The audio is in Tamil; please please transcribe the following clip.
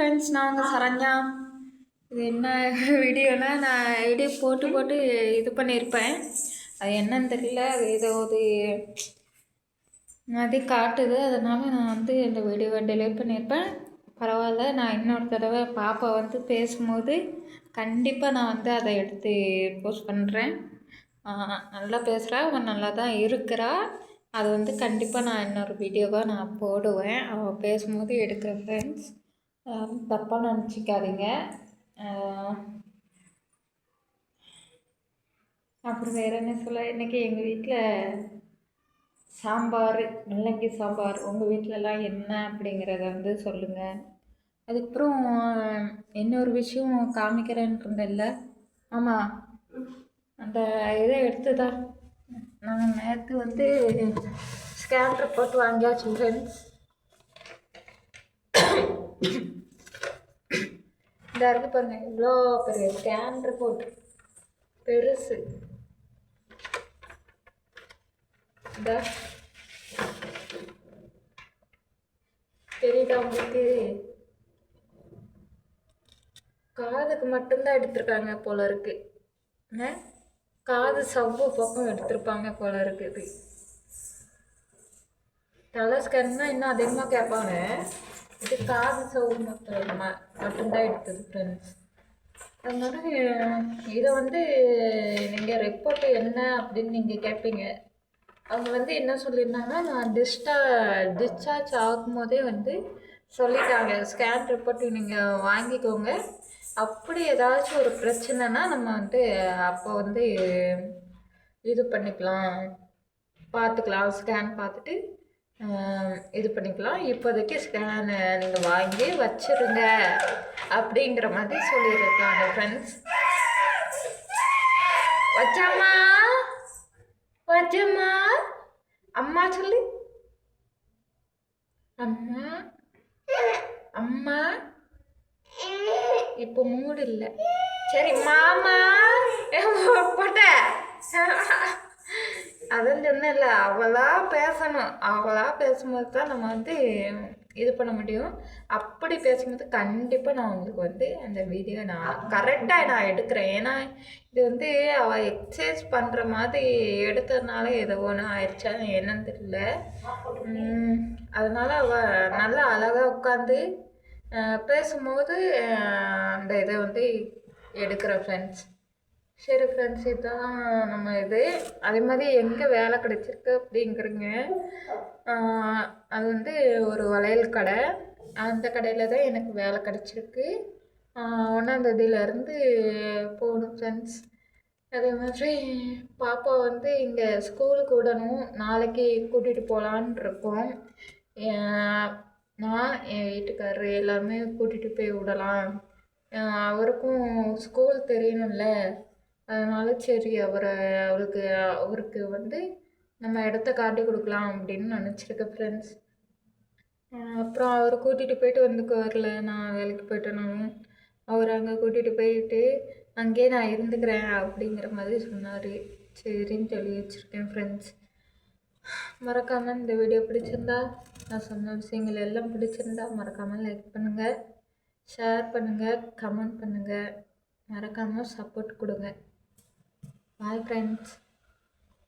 ஃப்ரெண்ட்ஸ் நான் உங்கள் சரண்யா. இது என்ன வீடியோனா நான் வீடியோ போட்டு போட்டு இது பண்ணியிருப்பேன். அது என்னன்னு தெரியல அது ஏதோ ஒரு அது காட்டுது. அதனால் நான் வந்து இந்த வீடியோவை டெலிட் பண்ணியிருப்பேன். பரவாயில்ல நான் இன்னொரு தடவை பாப்பா வந்து பேசும்போது கண்டிப்பாக நான் வந்து அதை எடுத்து போஸ்ட் பண்ணுறேன் நல்லா பேசுகிறா அவன் நல்லா தான் இருக்கிறா. அது வந்து கண்டிப்பாக நான் இன்னொரு வீடியோவாக நான் போடுவேன். அவள் பேசும்போது எடுக்கிறேன் ஃப்ரெண்ட்ஸ் தப்பாக நினச்சிக்காதீங்க. அப்புறம் வேறு என்ன சொல்ல இன்றைக்கி எங்கள் வீட்டில் சாம்பார் முள்ளங்கி சாம்பார் உங்கள் வீட்டிலலாம் என்ன அப்படிங்கிறத வந்து சொல்லுங்கள் அதுக்கப்புறம் இன்னொரு விஷயம் காமிக்கிறேன்னு இருந்தேன்ல. ஆமாம் அந்த இதை எடுத்துதான் நான் நேற்று வந்து ஸ்கேன் போட்டு வாங்கியாச்சு ஃப்ரெண்ட்ஸ் இந்த இருக்கு பாருங்க. இவ்வளோ பெரிய ஸ்கேன் ரிப்போர்ட் பெருசு. இந்த தெரியுதா உங்களுக்கு? காதுக்கு மட்டும்தான் எடுத்திருக்காங்க போல இருக்கு. காது சவ்வு பக்கம் எடுத்திருப்பாங்க போல இருக்குது தலை ஸ்கேன்னா இன்னும் அதிகமாக கேட்பாங்க. இது காது சவுண்ட் மட்டும் மட்டும்தான் எடுத்தது ஃப்ரெண்ட்ஸ் அதனால இதை வந்து நீங்கள் ரிப்போர்ட் என்ன அப்படின்னு நீங்கள் கேட்பீங்க அவங்க வந்து என்ன சொல்லியிருந்தாங்கன்னா நான் டிஸ்டா டிஸ்சார்ஜ் ஆகும்போதே வந்து சொல்லிட்டாங்க. ஸ்கேன் ரிப்போர்ட் நீங்கள் வாங்கிக்கோங்க. அப்படி ஏதாச்சும் ஒரு பிரச்சனைனா நம்ம வந்து அப்போ வந்து இது பண்ணிக்கலாம். பார்த்துக்கலாம். ஸ்கேன் பார்த்துட்டு இது பண்ணிக்கலாம். இப்போதைக்கு ஸ்கேனு நீங்கள் வாங்கி வச்சுருங்க. அப்படிங்கிற மாதிரி சொல்லியிருக்காங்க ஃப்ரெண்ட்ஸ் வச்சம்மா? வச்சம்மா? அம்மா சொல்லி. அம்மா? அம்மா? இப்போ மூடு இல்லை. சரி மாமா. போட்ட. அதான் சொன்னேன்ல அவளா பேசணும். அவளா பேசும்போது தான் நம்ம வந்து இது பண்ண முடியும். அப்படி பேசும்போது கண்டிப்பாக நான் உங்களுக்கு வந்து அந்த வீடியோ நான் கரெக்டாக நான் எடுக்கிறேன். ஏன்னா இது வந்து அவள் எக்ஸசைஸ் பண்ணுற மாதிரி எடுத்ததுனால ஏதோ ஒன்று ஆயிடுச்சா என்னன்னு தெரியல. அதனால் அவள் நல்லா அழகாக உட்காந்து பேசும்போது அந்த இதை வந்து எடுக்கிற ஃப்ரெண்ட்ஸ் சரி ஃப்ரெண்ட்ஸ் இதுதான் நம்ம இது. அதே மாதிரி எங்கே வேலை கிடச்சிருக்கு அப்படிங்கிறீங்க. அது வந்து ஒரு வளையல் கடை. அந்த கடையில் தான் எனக்கு வேலை கிடச்சிருக்கு. ஒன்றாந்தேதியிலேருந்து போகணும் ஃப்ரெண்ட்ஸ் அதே மாதிரி பாப்பா வந்து இங்கே ஸ்கூலுக்கு விடணும். நாளைக்கு கூட்டிகிட்டு போகலான் இருக்கோம். நான் என் வீட்டுக்காரர் எல்லாருமே கூட்டிகிட்டு போய் விடலாம். அவருக்கும் ஸ்கூல் தெரியணும்ல. அதனால் சரி அவரை அவளுக்கு அவருக்கு வந்து நம்ம இடத்த காட்டி கொடுக்கலாம் அப்படின்னு நினச்சிருக்கேன் ஃப்ரெண்ட்ஸ் அப்புறம் அவர் கூட்டிகிட்டு போயிட்டு வந்துக்குவார்ல நான் வேலைக்கு போயிட்டேனாலும். அவர் அங்கே கூட்டிகிட்டு போயிட்டு அங்கேயே நான் இருந்துக்கிறேன் அப்படிங்கிற மாதிரி சொன்னார். சரின்னு சொல்லி வச்சுருக்கேன் ஃப்ரெண்ட்ஸ் மறக்காமல் இந்த வீடியோ பிடிச்சிருந்தா நான் சொன்ன விஷயங்கள் எல்லாம் பிடிச்சிருந்தா மறக்காமல் லைக் பண்ணுங்கள் ஷேர் பண்ணுங்கள் கமெண்ட் பண்ணுங்கள் மறக்காமல் சப்போர்ட் கொடுங்க. Bye friends